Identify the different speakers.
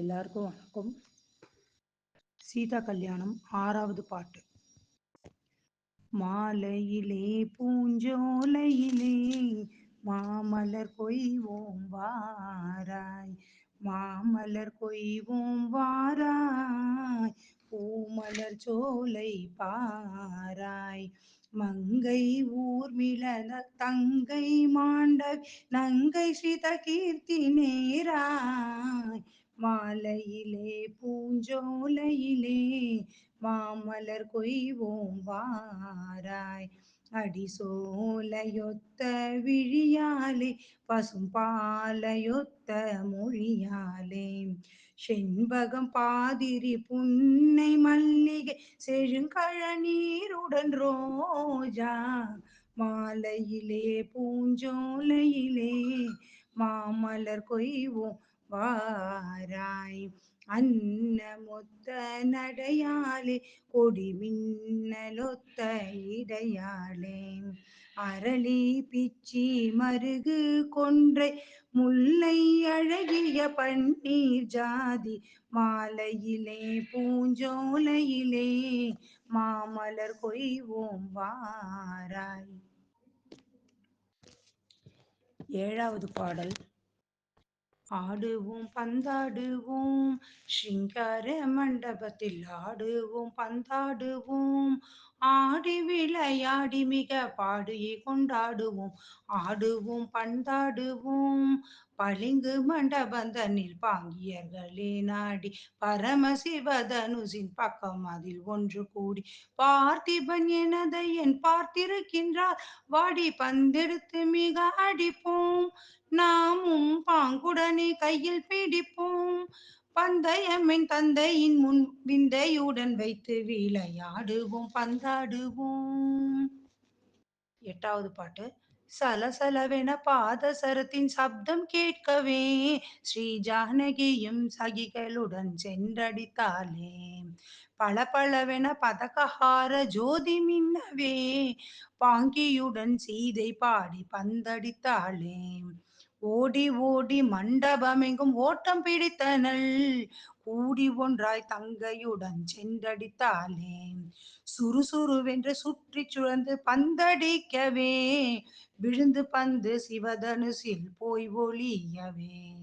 Speaker 1: எல்லாருக்கும் வணக்கம். சீதா கல்யாணம் ஆறாவது பாட்டு. மாலையிலே பூஞ்சோலையிலே மாமலர் கொய்வோம் வாராய் மாமலர் கொய்வோம் வாராய் பூமலர் சோலை பாராய். மங்கை ஊர்மிள தங்கை மாண்ட நங்கை ஸ்ரீத கீர்த்தி நேராய். மாலையிலே பூஞ்சோலையிலே மாமலர் கொய்வோம் வாராய். அடிசோலையொத்த விழியாலே பசும் பாலையொத்த மொழியாலே. செண்பகம் பாதிரி புன்னை மல்லிகை செழுங்கழநீருடன் ரோஜா. மாலையிலே பூஞ்சோலையிலே மாமலர் கொய்வோம் வாராய். அன்னமொத்த நடையாலே கொடி மின்னலொத்த இடையாளே. அரளி பிச்சி மருகு கொன்றை முல்லை அழகிய பன்னீர் ஜாதி. மாலையிலே பூஞ்சோலையிலே மாமலர் கொய்வோம் வாராய். ஏழாவது பாடல். ஆடுவோம் பந்தாடுவோம். ஸ்ரீங்கார மண்டபத்தில் ஆடுவோம் பந்தாடுவோம். ஆடி விளையாடி மிக பாடியை கொண்டாடுவோம். ஆடுவோம் பந்தாடுவோம். பளிங்கு மண்டபந்தனில் பாங்கியர்களே நாடி பரமசிவதனுசின் பக்கம் அதில் ஒன்று கூடி. பார்த்திபன் எனதையன் பார்த்திருக்கின்றார். வாடி பந்தெடுத்து மிக அடிப்போம். நாமும் பாங்குடனே கையில் பிடிப்போம். பந்தயமின் தந்தையின் முன் விந்தையுடன் வைத்து விளையாடுவோம் பந்தாடுவோம். எட்டாவது பாட்டு. சலசலவென பாதசரத்தின் சப்தம் கேட்கவே ஸ்ரீ ஜானகியும் சகிகளுடன் சென்றடித்தாளே. பளபளவென பதகஹார ஜோதி மின்னவே பாங்கியுடன் சீதை பாடி பந்தடித்தாளே. ஓடி ஓடி மண்டபமெங்கும் ஓட்டம் பிடித்தனள் கூடி ஒன்றாய் தங்கையுடன் சென்றடித்தாளே. சுறுசுறுவென்று சுற்றி சுழந்து பந்தடிக்கவே விழுந்து பந்து சிவதனுசில் போய் ஒளியவே.